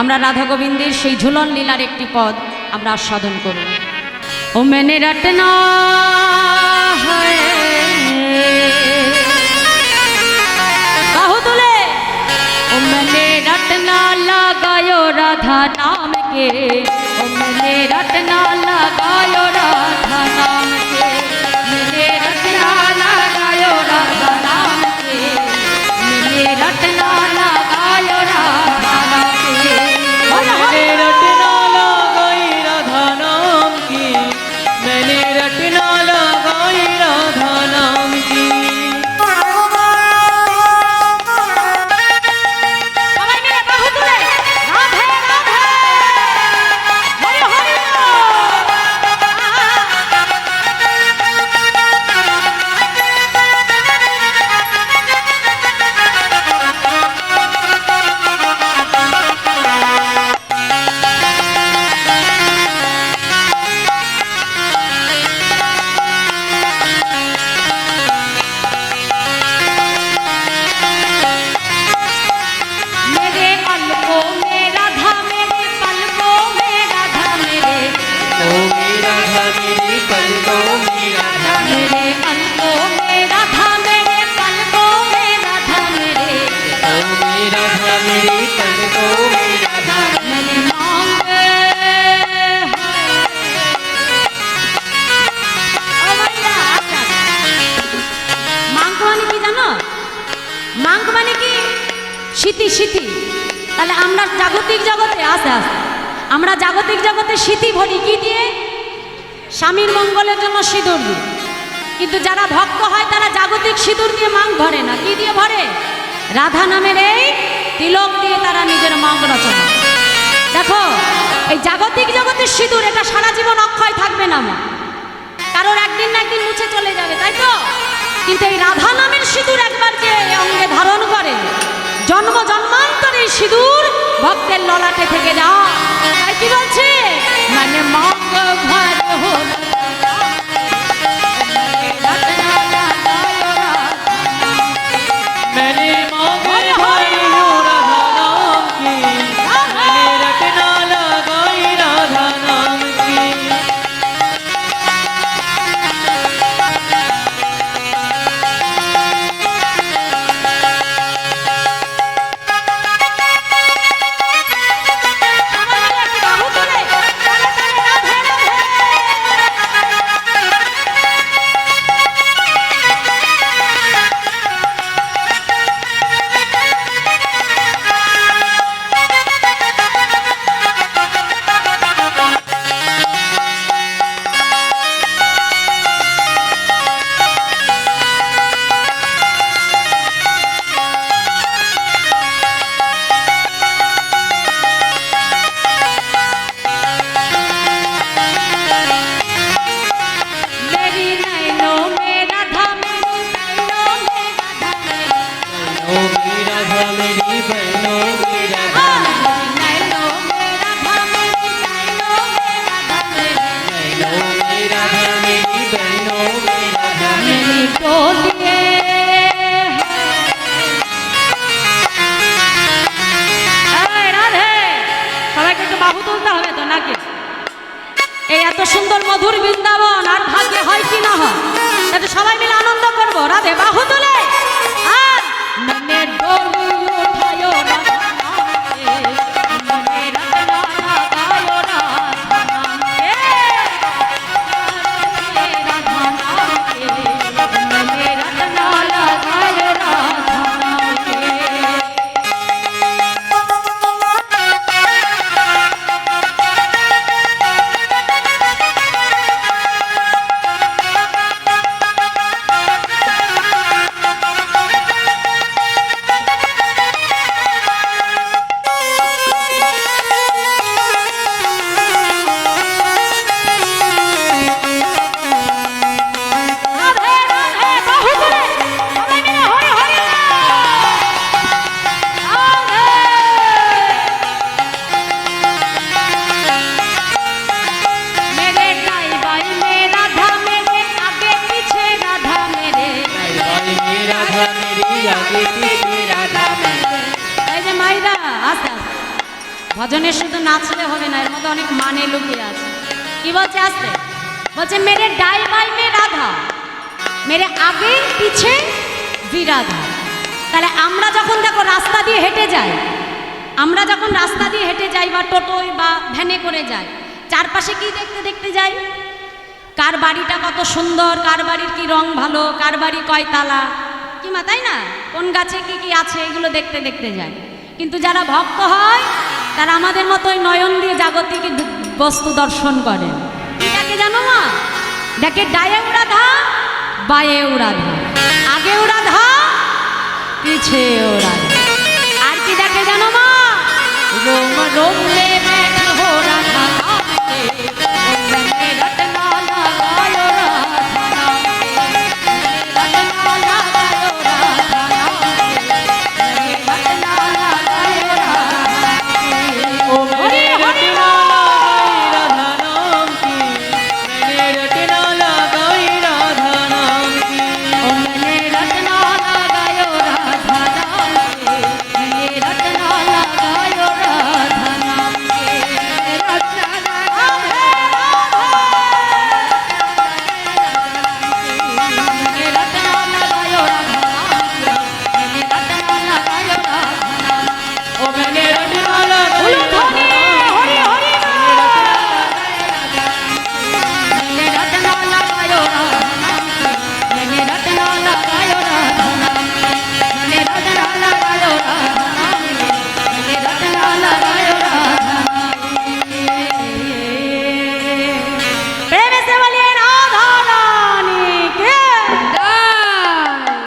আমরা রাধা গোবিন্দের সেই ঝুলন লীলার একটি পদ আমরা আস্বাদন করব। ও মেনে রাটনা राधा नाम के मैंने रटना लगायो राधा नाम তাহলে আমরা জাগতিক জগতে আস্তে আস্তে আমরা জাগতিক জগতে স্মৃতি ভরি কি দিয়ে? স্বামীর মঙ্গলের জন্য সিঁদুর দিই কিন্তু যারা ভক্ত হয়, তারা জাগতিক সিঁদুর দিয়ে মাং ভরে না। কি দিয়ে ভরে? রাধা নামের এই তিলক দিয়ে তারা নিজের মাং রচনা। দেখো, এই জাগতিক জগতের সিঁদুর, এটা সারা জীবন অক্ষয় থাকবে না মা। কারোর একদিন না একদিন মুছে চলে যাবে, তাই তো? কিন্তু এই রাধা নামের সিঁদুর ভজনে শুধু নাচলে হবে না, এর মধ্যে অনেক মানে লুকিয়ে আছে। কি বলছে, আসতে? বলছে, মেরে ডাই বাই মে রাধা, মেরে আগে পিছে বিরাধা। তাহলে আমরা যখন দেখো রাস্তা দিয়ে হেঁটে যাই, আমরা যখন রাস্তা দিয়ে হেঁটে যাই বা টোটোয় বা ভ্যানে করে যাই, চারপাশে কি দেখতে দেখতে যাই? কার বাড়িটা কত সুন্দর, কার বাড়ির কি রং ভালো, কার বাড়ি কয় তালা? কি মা, তাই না? কোন গাছে কি কি আছে, এগুলো দেখতে দেখতে যায় কিন্তু যারা ভক্ত হয়, তারা আমাদের মতোই নয়ন দিয়ে জাগতিক বস্তু দর্শন করে। এটাকে জানো মা? এটাকে ডায়েও রাধা বায়েও রাধা। আগেও রাধা পিছে রাধা। আর কি ডাকে জানো মা? রোম রোম মে রাধা